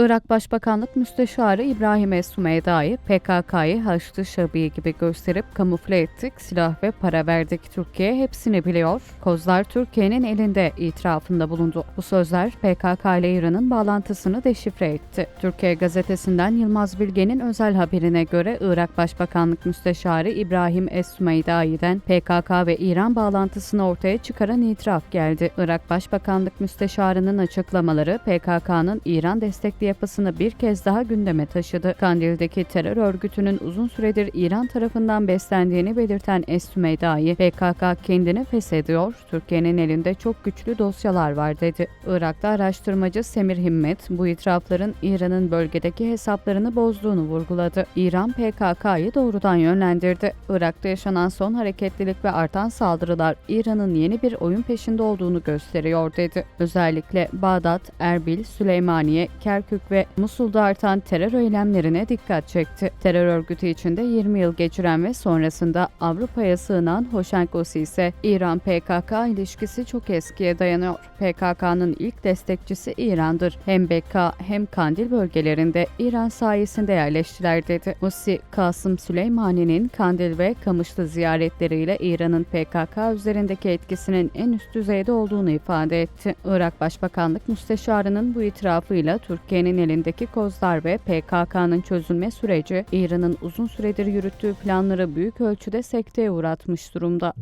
Irak Başbakanlık Müsteşarı İbrahim Es-Sümeyda'yı PKK'yı Haçlı Şabi gibi gösterip kamufle ettik, silah ve para verdik. Türkiye hepsini biliyor. Kozlar Türkiye'nin elinde itirafında bulundu. Bu sözler PKK ile İran'ın bağlantısını deşifre etti. Türkiye gazetesinden Yılmaz Bilge'nin özel haberine göre Irak Başbakanlık Müsteşarı İbrahim Es-Sümeyda'yı'den PKK ve İran bağlantısını ortaya çıkaran itiraf geldi. Irak Başbakanlık Müsteşarı'nın açıklamaları PKK'nın İran destekli yapısını bir kez daha gündeme taşıdı. Kandil'deki terör örgütünün uzun süredir İran tarafından beslendiğini belirten Es-Sümeyda'yı PKK kendini feshediyor, Türkiye'nin elinde çok güçlü dosyalar var dedi. Irak'ta araştırmacı Semir Himmet bu itirafların İran'ın bölgedeki hesaplarını bozduğunu vurguladı. İran PKK'yı doğrudan yönlendirdi. Irak'ta yaşanan son hareketlilik ve artan saldırılar İran'ın yeni bir oyun peşinde olduğunu gösteriyor dedi. Özellikle Bağdat, Erbil, Süleymaniye, Kerkük ve Musul'da artan terör eylemlerine dikkat çekti. Terör örgütü içinde 20 yıl geçiren ve sonrasında Avrupa'ya sığınan Hoşenkosi ise İran-PKK ilişkisi çok eskiye dayanıyor. PKK'nın ilk destekçisi İran'dır. Hem Bekka hem Kandil bölgelerinde İran sayesinde yerleştiler dedi. Musi, Kasım Süleymani'nin Kandil ve Kamışlı ziyaretleriyle İran'ın PKK üzerindeki etkisinin en üst düzeyde olduğunu ifade etti. Irak Başbakanlık Müsteşarı'nın bu itirafıyla Türkiye'nin elindeki kozlar ve PKK'nın çözülme süreci İran'ın uzun süredir yürüttüğü planları büyük ölçüde sekteye uğratmış durumda.